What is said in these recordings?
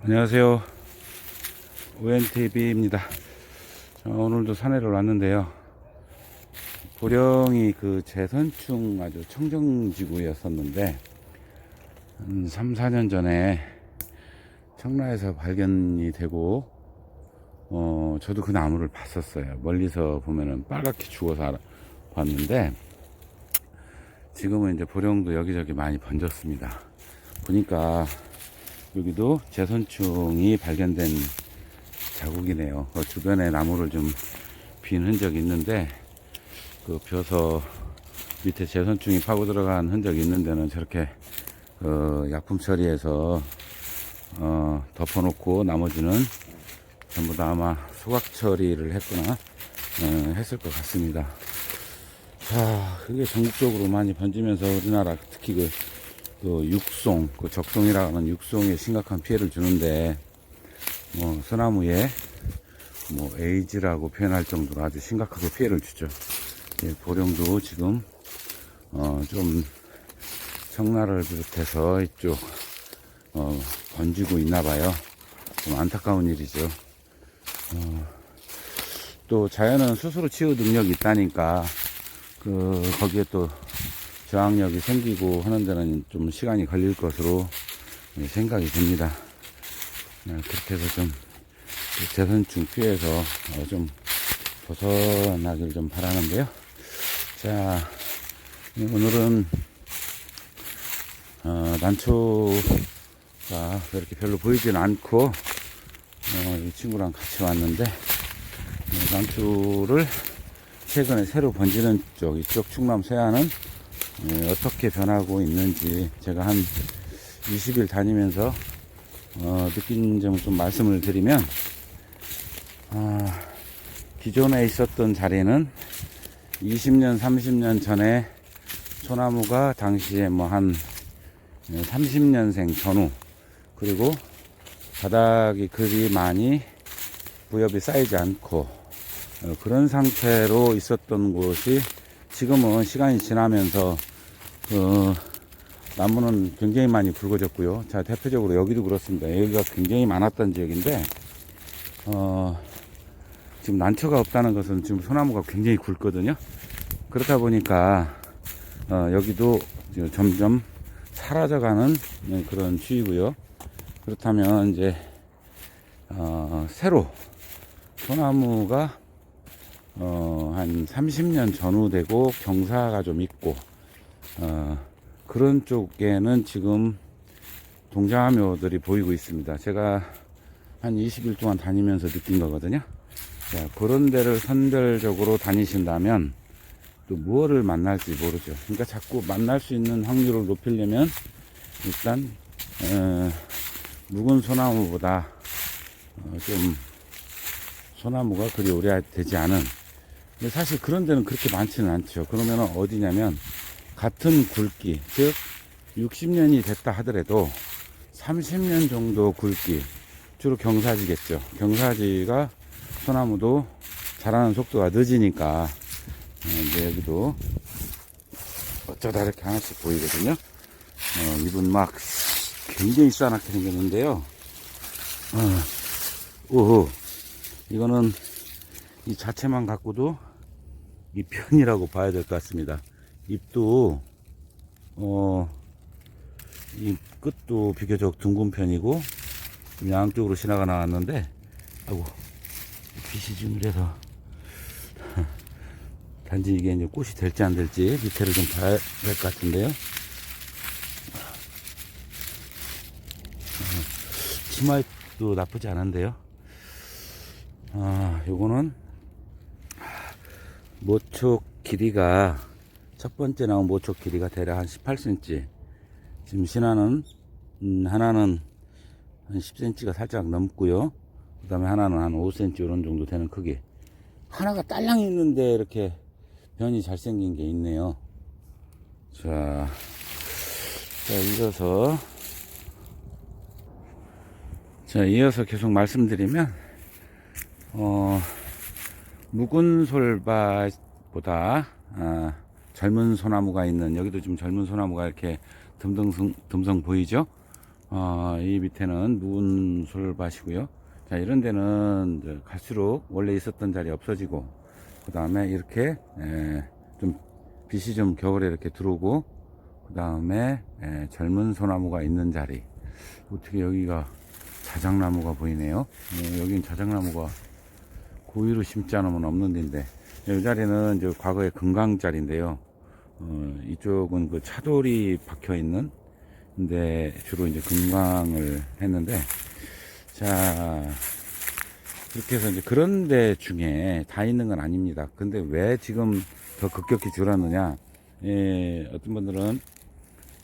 안녕하세요. ONTV입니다. 오늘도 산에를 왔는데요. 보령이 그 재선충 아주 청정지구였었는데, 한 3, 4년 전에 청라에서 발견이 되고, 어, 저도 그 나무를 봤었어요. 멀리서 보면은 빨갛게 죽어서 봤는데, 지금은 이제 보령도 여기저기 많이 번졌습니다. 보니까 여기도 재선충이 발견된 자국이네요. 그 주변에 나무를 좀 빈 흔적이 있는데 그 벼서 밑에 재선충이 파고 들어간 흔적이 있는 데는 저렇게 그 약품 처리해서 어, 덮어놓고 나머지는 전부 다 아마 소각 처리를 했거나 어, 했을 것 같습니다. 자, 그게 전국적으로 많이 번지면서 우리나라 특히 그, 그 육송, 그 적송이라는 육송에 심각한 피해를 주는데, 뭐, 소나무에 뭐, 에이즈라고 표현할 정도로 아주 심각하게 피해를 주죠. 예, 보령도 지금, 어, 좀, 청나를 비롯해서 이쪽, 어, 번지고 있나 봐요. 좀 안타까운 일이죠. 어, 또 자연은 스스로 치유 능력이 있다니까, 그 거기에 또 저항력이 생기고 하는 데는 좀 시간이 걸릴 것으로 예, 생각이 듭니다. 네, 그렇게 해서 좀그 재선충 피해서 어, 좀 벗어나길 좀 바라는데요. 자, 예, 오늘은 어, 난초가 그렇게 별로 보이진 않고 어, 이 친구랑 같이 왔는데 어, 난초를 최근에 새로 번지는 쪽, 이쪽 충남 서해안은 예, 어떻게 변하고 있는지 제가 한 20일 다니면서 어, 느낀 점을 좀 말씀을 드리면 아, 기존에 있었던 자리는 20년, 30년 전에 소나무가 당시에 뭐 한 30년생 전후 그리고 바닥이 그리 많이 부엽이 쌓이지 않고 어, 그런 상태로 있었던 곳이 지금은 시간이 지나면서 그 나무는 굉장히 많이 붉어졌고요. 자 대표적으로 여기도 그렇습니다. 여기가 굉장히 많았던 지역인데 어, 지금 난초가 없다는 것은 지금 소나무가 굉장히 굵거든요. 그렇다 보니까 어, 여기도 점점 사라져가는 네, 그런 추이고요. 그렇다면 이제 어, 새로 소나무가 어, 한 30년 전후 되고 경사가 좀 있고 어, 그런 쪽에는 지금 동자묘들이 보이고 있습니다. 제가 한 20일 동안 다니면서 느낀 거거든요. 자, 그런 데를 선별적으로 다니신다면 또 무엇을 만날지 모르죠. 그러니까 자꾸 만날 수 있는 확률을 높이려면 일단 어, 묵은 소나무보다 어, 좀 소나무가 그리 오래 되지 않은 사실 그런 데는 그렇게 많지는 않죠. 그러면 어디냐면 같은 굵기 즉 60년이 됐다 하더라도 30년 정도 굵기 주로 경사지겠죠. 경사지가 소나무도 자라는 속도가 늦으니까 어, 이제 여기도 어쩌다 이렇게 하나씩 보이거든요. 어, 이분 막 굉장히 싸납게 생겼는데요. 어, 오호 이거는 이 자체만 갖고도 이 편이라고 봐야 될 것 같습니다. 잎도 어, 이 끝도 비교적 둥근 편이고 양쪽으로 신화가 나왔는데 아이고 빛이 좀 이래서 단지 이게 이제 꽃이 될지 안 될지 밑에를 좀 봐야 될 것 같은데요. 치마잎도 나쁘지 않은데요. 아, 요거는 모촉 길이가 첫 번째 나온 모촉 길이가 대략 한 18cm. 지금 신화는 음, 하나는 한 10cm가 살짝 넘고요. 그 다음에 하나는 한 5cm 이런 정도 되는 크기. 하나가 딸랑 있는데 이렇게 변이 잘생긴 게 있네요. 자, 자, 이어서, 자, 이어서 계속 말씀드리면, 어, 묵은 솔밭보다, 아, 젊은 소나무가 있는, 여기도 지금 젊은 소나무가 이렇게 듬성성, 듬성 보이죠? 아, 이 밑에는 문솔밭이고요. 자, 이런 데는 갈수록 원래 있었던 자리 없어지고, 그 다음에 이렇게, 에, 좀, 빛이 좀 겨울에 이렇게 들어오고, 그 다음에, 젊은 소나무가 있는 자리. 어떻게 여기가 자작나무가 보이네요. 네, 여긴 자작나무가 고의로 심지 않으면 없는 데인데, 이 자리는 이제 과거에 금강자리인데요. 어, 이쪽은 그 차돌이 박혀 있는 근데 주로 이제 금강을 했는데 자 그렇게 해서 이제 그런 데 중에 다 있는 건 아닙니다. 근데 왜 지금 더 급격히 줄었느냐? 예, 어떤 분들은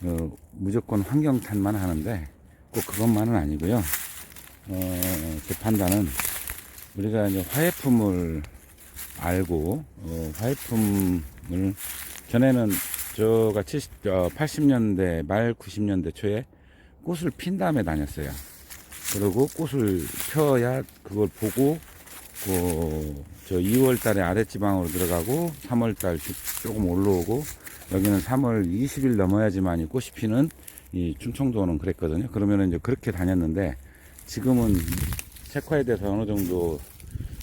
어, 무조건 환경탄만 하는데 꼭 그것만은 아니고요. 어, 제 판단은 우리가 이제 화해품을 알고 어, 화해품을 전에는 저가 70, 어, 80년대 말 90년대 초에 꽃을 핀 다음에 다녔어요. 그리고 꽃을 펴야 그걸 보고 그, 저 2월 달에 아랫지방으로 들어가고 3월 달 조금 올라오고 여기는 3월 20일 넘어야지만 이 꽃이 피는 이 충청도는 그랬거든요. 그러면 이제 그렇게 다녔는데 지금은 색화에 대해서 어느 정도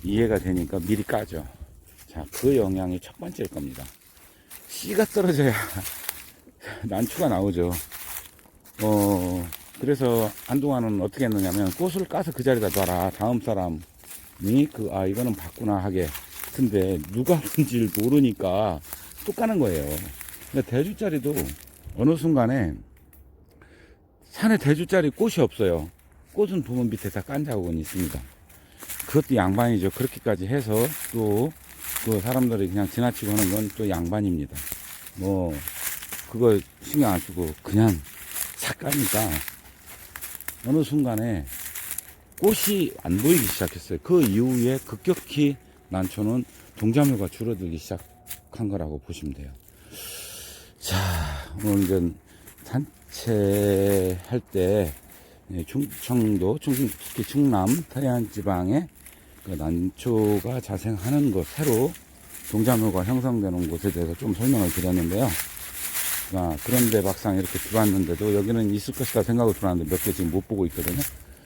이해가 되니까 미리 까죠. 자, 그 영향이 첫 번째일 겁니다. 씨가 떨어져야 난초가 나오죠. 어, 그래서 한동안은 어떻게 했느냐면 꽃을 까서 그 자리에다 놔라. 다음 사람이 그, 아, 이거는 봤구나 하게. 근데 누가 본지를 모르니까 또 까는 거예요. 근데 대주짜리도 어느 순간에 산에 대주짜리 꽃이 없어요. 꽃은 보면 밑에 다 깐 자국은 있습니다. 그것도 양반이죠. 그렇게까지 해서 또 그 사람들이 그냥 지나치고 하는 건 또 양반입니다. 뭐 그거 신경 안 쓰고 그냥 싹 까니까 어느 순간에 꽃이 안 보이기 시작했어요. 그 이후에 급격히 난초는 동자묘가 줄어들기 시작한 거라고 보시면 돼요. 자, 오늘 이제 산책할 때 예, 충청도, 충- 특히 충남 태안 지방에 그 난초가 자생하는 곳, 새로 동자묘가 형성되는 곳에 대해서 좀 설명을 드렸는데요. 아, 그런데 막상 이렇게 들어왔는데도 여기는 있을 것이다 생각을 들어왔는데 몇 개 지금 못 보고 있거든요.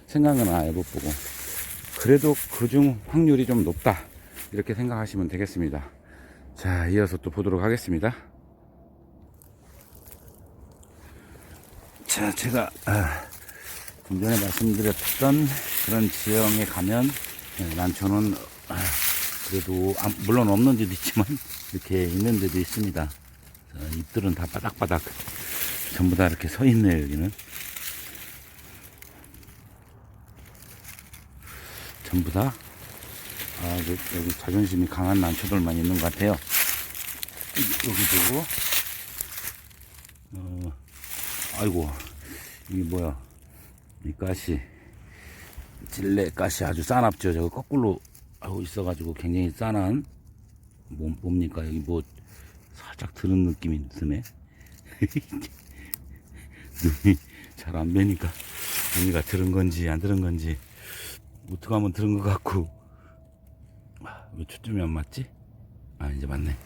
생각은 아예 못 보고. 그래도 그중 확률이 좀 높다. 이렇게 생각하시면 되겠습니다. 자, 이어서 또 보도록 하겠습니다. 자, 제가, 아, 좀 전에 말씀드렸던 그런 지형에 가면, 네, 난초는, 아, 그래도, 아, 물론 없는 데도 있지만, 이렇게 있는 데도 있습니다. 자, 잎들은 다 바닥바닥, 전부 다 이렇게 서 있네요, 여기는. 전부 다, 아, 여기, 여기 자존심이 강한 난초들만 있는 것 같아요. 여기도, 어, 아이고, 이게 뭐야. 이 가시, 찔레 가시 아주 싸납죠. 저거 거꾸로 하고 있어가지고 굉장히 싸난, 뭐, 뭡니까. 여기 뭐, 살짝 들은 느낌이 드네. 눈이 잘 안 뵈니까, 눈이가 들은 건지 안 들은 건지, 어떻게 하면 들은 것 같고, 아, 왜 초점이 안 맞지? 아, 이제 맞네.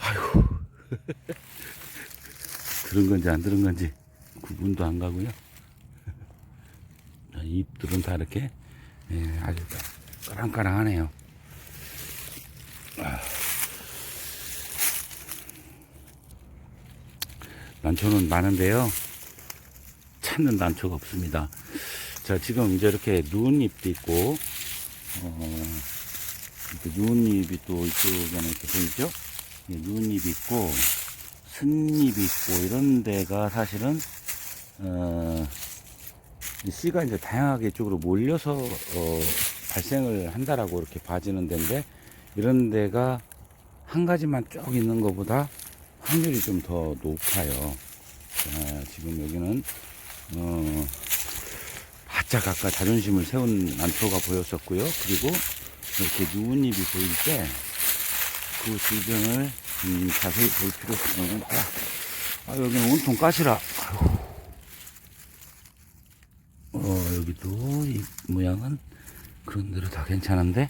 아이고. 들은 건지 안 들은 건지 구분도 안 가고요. 자, 잎들은 다 이렇게 예, 아주 까랑까랑하네요. 아. 난초는 많은데요. 찾는 난초가 없습니다. 자, 지금 이제 이렇게 누운 잎도 있고, 어, 누운 잎이 또 이쪽에는 이렇게 보이죠? 예, 누운 잎이 있고, 쓴잎이 있고, 이런 데가 사실은, 어, 이 씨가 이제 다양하게 이쪽으로 몰려서, 어, 발생을 한다라고 이렇게 봐지는 데인데, 이런 데가 한 가지만 쭉 있는 것보다 확률이 좀 더 높아요. 자, 지금 여기는, 어, 바짝 아까 자존심을 세운 난초가 보였었고요. 그리고 이렇게 누운 잎이 보일 때, 그 지경을 음, 자세히 볼 필요가 거야. 아, 여기는 온통 가시라. 아이고. 어, 여기도 이 모양은 그런 대로 다 괜찮은데,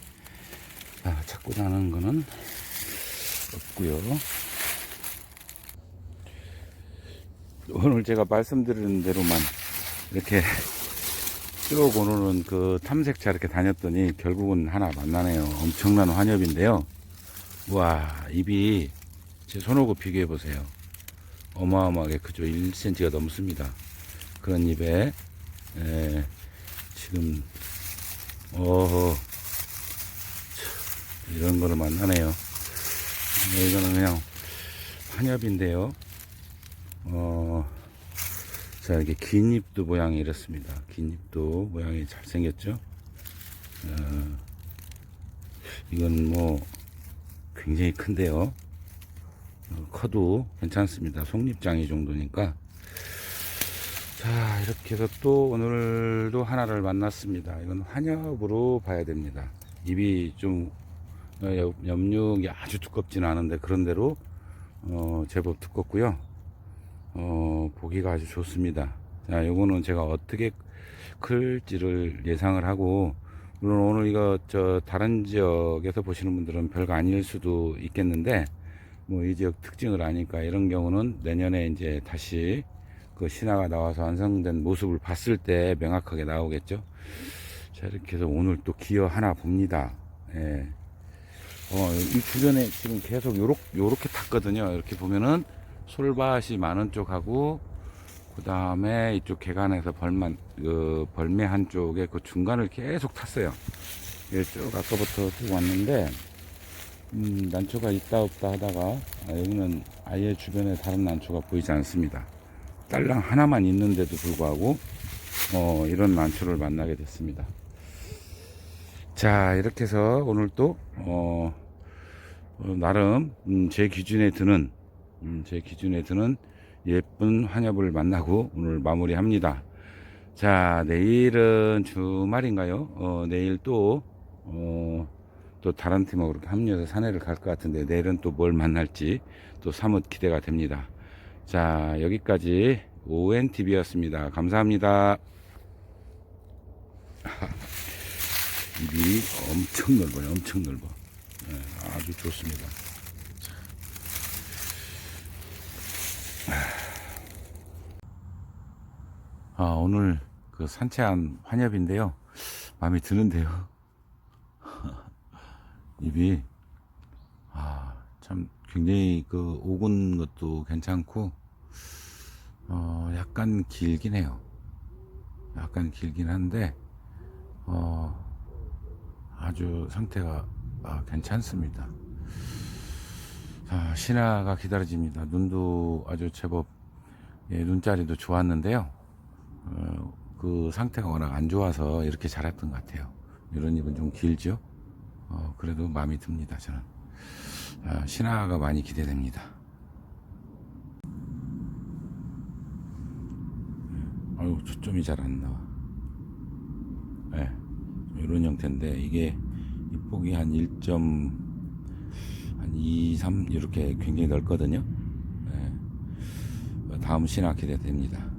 아, 자꾸 나는 거는 없고요. 오늘 제가 말씀드리는 대로만 이렇게 쭉 오늘은 그 탐색차 이렇게 다녔더니 결국은 하나 만나네요. 엄청난 환엽인데요. 와, 입이 제 손하고 비교해 보세요. 어마어마하게 크죠. 1cm가 넘습니다. 그런 입에, 에, 지금, 어허, 참, 이런 거를 만나네요. 네, 이거는 그냥 환엽인데요. 어, 자, 이렇게 긴 잎도 모양이 이렇습니다. 긴 잎도 모양이 잘 생겼죠? 어, 이건 뭐, 굉장히 큰데요. 어, 커도 괜찮습니다. 속립장이 정도니까. 자, 이렇게 해서 또 오늘도 하나를 만났습니다. 이건 환엽으로 봐야 됩니다. 입이 좀, 어, 옆- 옆육이 아주 두껍지는 않은데, 그런대로, 어, 제법 두껍고요. 어, 보기가 아주 좋습니다. 자, 요거는 제가 어떻게 클지를 예상을 하고, 물론 오늘 이거 저 다른 지역에서 보시는 분들은 별거 아닐 수도 있겠는데, 뭐 이 지역 특징을 아니까 이런 경우는 내년에 이제 다시 그 신화가 나와서 완성된 모습을 봤을 때 명확하게 나오겠죠. 자, 이렇게 해서 오늘 또 기어 하나 봅니다. 예. 어, 이 주변에 지금 계속 요렇게, 요렇게 탔거든요. 이렇게 보면은 솔밭이 많은 쪽하고, 그 다음에 이쪽 개간에서 벌만, 그, 벌매 한쪽에 그 중간을 계속 탔어요. 예, 쭉 아까부터 쭉 왔는데, 음, 난초가 있다 없다 하다가, 아, 여기는 아예 주변에 다른 난초가 보이지 않습니다. 딸랑 하나만 있는데도 불구하고, 어, 이런 난초를 만나게 됐습니다. 자, 이렇게 해서 오늘 또, 어, 어, 나름, 음, 제 기준에 드는, 음, 제 기준에 드는 예쁜 환엽을 만나고 오늘 마무리합니다. 자, 내일은 주말인가요? 어, 내일 또, 어, 또 다른 팀하고 합류해서 산에를 갈 것 같은데 내일은 또 뭘 만날지 또 사뭇 기대가 됩니다. 자, 여기까지 ONTV였습니다. 감사합니다. 입이 엄청 넓어요. 엄청 넓어. 네, 아주 좋습니다. 아, 오늘 그 산채한 환엽인데요. 마음에 드는데요. 입이, 아, 참 굉장히 그 오군 것도 괜찮고, 어, 약간 길긴 해요. 약간 길긴 한데, 어, 아주 상태가 아, 괜찮습니다. 자, 신화가 기다려집니다. 눈도 아주 제법 예, 눈자리도 좋았는데요. 어, 그 상태가 워낙 안 좋아서 이렇게 자랐던 것 같아요. 이런 잎은 좀 길죠. 어, 그래도 마음에 듭니다. 저는 아, 신화가 많이 기대됩니다. 예, 아유 초점이 잘 안 나와. 예, 이런 형태인데 이게 잎폭이 한 1. 한 2, 3 이렇게 굉장히 넓거든요. 예, 다음 신화 기대됩니다.